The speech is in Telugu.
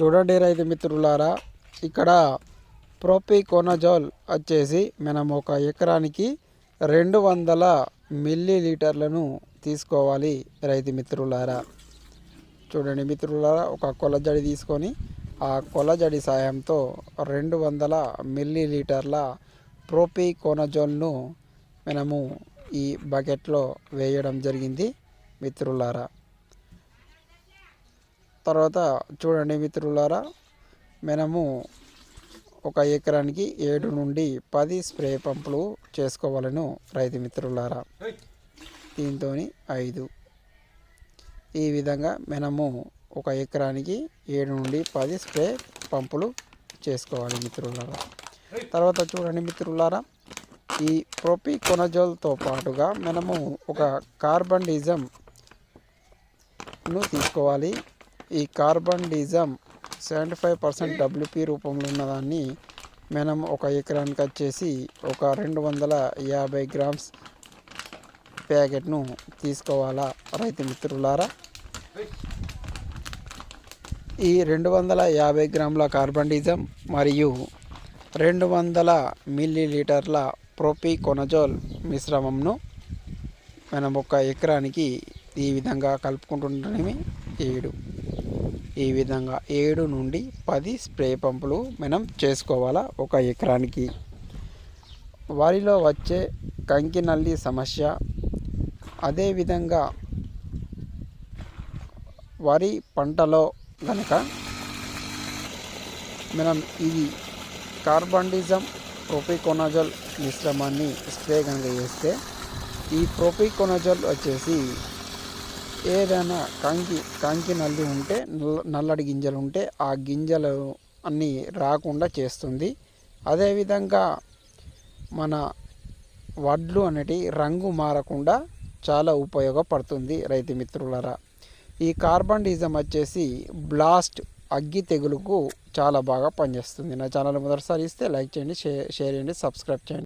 చూడండి రైతు మిత్రులారా ఇక్కడ ప్రోపికోనజోల్ వచ్చేసి మనం ఒక ఎకరానికి రెండు వందల మిల్లీ లీటర్లను తీసుకోవాలి రైతు మిత్రులారా. చూడండి మిత్రులారా ఒక కొలజడి తీసుకొని ఆ కొలజడి సాయంతో రెండు వందల మిల్లీ లీటర్ల ప్రోపికోనజోల్ను మనము ఈ బకెట్లో వేయడం జరిగింది మిత్రులారా. తర్వాత చూడండి మిత్రులారా మనము ఒక ఎకరానికి ఏడు నుండి పది స్ప్రే పంపులు చేసుకోవాలను రైతు మిత్రులారా. దీంతో ఐదు. ఈ విధంగా మనము ఒక ఎకరానికి ఏడు నుండి పది స్ప్రే పంపులు చేసుకోవాలి మిత్రులారా. తర్వాత చూడండి మిత్రులారా ఈ ప్రొపికొనజోల్తో పాటుగా మనము ఒక కార్బన్ డిజమ్ తీసుకోవాలి. ఈ carbendazim seventy five percent WP రూపంలో ఉన్నదాన్ని మనం ఒక ఎకరానికి వచ్చేసి ఒక రెండు వందల యాభై గ్రామ్స్ ప్యాకెట్ను తీసుకోవాలా రైతు మిత్రులారా? ఈ రెండు వందల యాభై గ్రాముల కార్బన్ డిజమ్ మరియు రెండు వందల మిల్లీ లీటర్ల ప్రోపికొనజోల్ మిశ్రమంను మనం ఒక ఎకరానికి ఈ విధంగా కలుపుకుంటుంటే ఏడు. ఈ విధంగా ఏడు నుండి పది స్ప్రే పంపులు మనం చేసుకోవాలా ఒక ఎకరానికి. వరిలో వచ్చే కంకి నల్లి సమస్య అదేవిధంగా వరి పంటలో కనుక మనం ఇది కార్బండిజం ప్రోపికోనజల్ మిశ్రమాన్ని స్ప్రే కనుక చేస్తే ఈ ప్రోపికోనజల్ వచ్చేసి ఏదైనా కంకి కంకి నల్లి ఉంటే నల్లడి గింజలు ఉంటే ఆ గింజలు అన్నీ రాకుండా చేస్తుంది. అదేవిధంగా మన వడ్లు అనేటి రంగు మారకుండా చాలా ఉపయోగపడుతుంది రైతు మిత్రులరా. ఈ కార్బన్ డిజమ్ వచ్చేసి బ్లాస్ట్ అగ్గి తెగులుకు చాలా బాగా పనిచేస్తుంది. నా ఛానల్ మొదటిసారి ఇస్తే లైక్ చేయండి షేర్ షేర్ చేయండి సబ్స్క్రైబ్ చేయండి.